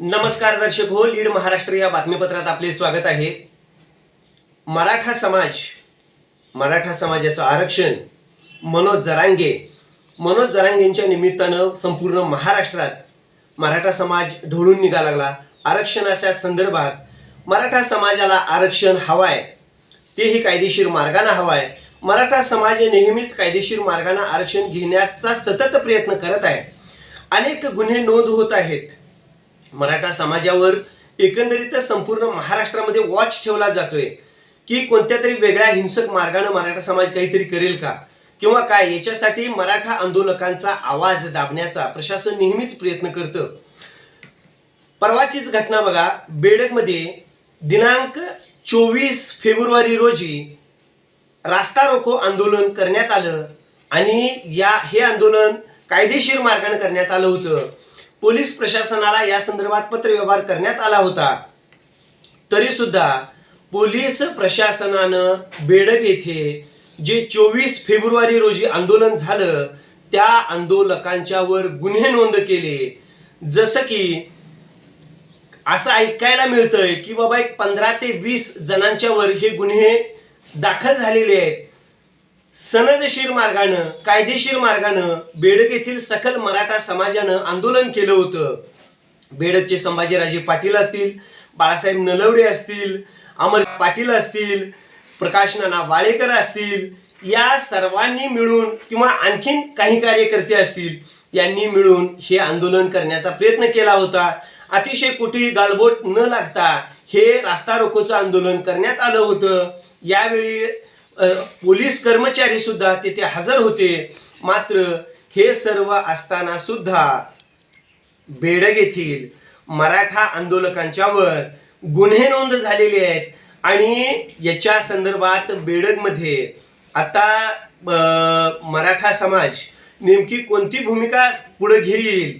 नमस्कार दर्शक हो लीड महाराष्ट्र या बातमीपत्रात आपले स्वागत आहे. मराठा समाज मराठा समाजाचं आरक्षण मनोज जरांगे मनोज जरांगेंच्या निमित्तानं संपूर्ण महाराष्ट्रात मराठा समाज ढोळून निघा लागला. आरक्षणाच्या संदर्भात मराठा समाजाला आरक्षण हवाय तेही कायदेशीर मार्गाने हवाय. मराठा समाज नेहमीच कायदेशीर मार्गाने आरक्षण घेण्याचा सतत प्रयत्न करत आहे. अनेक गुन्हे नोंद होत आहेत. मराठा समाजावर एकंदरीतच संपूर्ण महाराष्ट्रामध्ये वॉच ठेवला जातोय. की कोणत्या तरी वेगळ्या हिंसक मार्गाने मराठा समाज काहीतरी करेल का? किंवा काय? याच्यासाठी मराठा आंदोलकांचा आवाज दाबण्याचा प्रशासन नेहमीच प्रयत्न करतं. परवाचीच घटना बघा. बेडकमध्ये दिनांक चोवीस फेब्रुवारी रोजी रास्ता रोको आंदोलन करण्यात आलं आणि या हे आंदोलन कायदेशीर मार्गाने करण्यात आलं होतं. पोलीस प्रशासनाला या संदर्भात पत्रव्यवहार करण्यात आला होता. तरी सुद्धा पोलीस प्रशासनानं बेडग येथे जे चोवीस फेब्रुवारी रोजी आंदोलन झालं त्या आंदोलकांच्यावर गुन्हे नोंद केले. जसं की असं ऐकायला मिळतंय की बाबा एक पंधरा ते वीस जणांच्यावर हे गुन्हे दाखल झालेले आहेत. सनदशीर मार्गानं कायदेशीर मार्गानं बेडक येथील सकल मराठा समाजानं आंदोलन केलं होतं. बेडकचे संभाजीराजे पाटील असतील बाळासाहेब नलवडे असतील अमर पाटील असतील प्रकाश नाना वाळेकर असतील या सर्वांनी मिळून किंवा आणखीन काही कार्यकर्ते असतील यांनी मिळून हे आंदोलन करण्याचा प्रयत्न केला होता. अतिशय कुठेही गाळबोट न लागता हे रास्ता रोकोचं आंदोलन करण्यात आलं होतं. यावेळी पोलीस कर्मचारी सुद्धा तिथे हजर होते. मात्र हे सर्व असताना सुद्धा बेडग येथील मराठा आंदोलकांच्यावर गुन्हे नोंद झालेले आहेत. आणि याच्या संदर्भात बेडगमध्ये आता मराठा समाज नेमकी कोणती भूमिका पुढे घेईल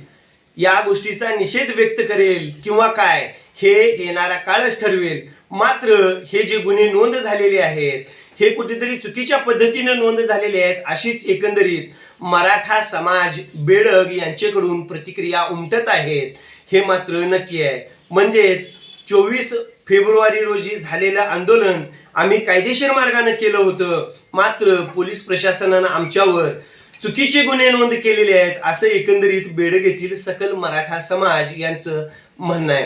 या गोष्टीचा निषेध व्यक्त करेल किंवा काय हे येणारा काळच ठरवेल. मात्र हे जे गुन्हे नोंद झालेले आहेत हे कुठेतरी चुकीच्या पद्धतीनं नोंद झालेले आहेत अशीच एकंदरीत मराठा समाज बेडग यांच्याकडून प्रतिक्रिया उमटत आहेत हे मात्र नक्की आहे. म्हणजेच चोवीस फेब्रुवारी रोजी झालेलं आंदोलन आम्ही कायदेशीर मार्गाने केलं होतं मात्र पोलीस प्रशासनानं आमच्यावर चुकीचे गुन्हे नोंद केलेले आहेत असं एकंदरीत बेडग येथील सकल मराठा समाज यांचं म्हणणं आहे.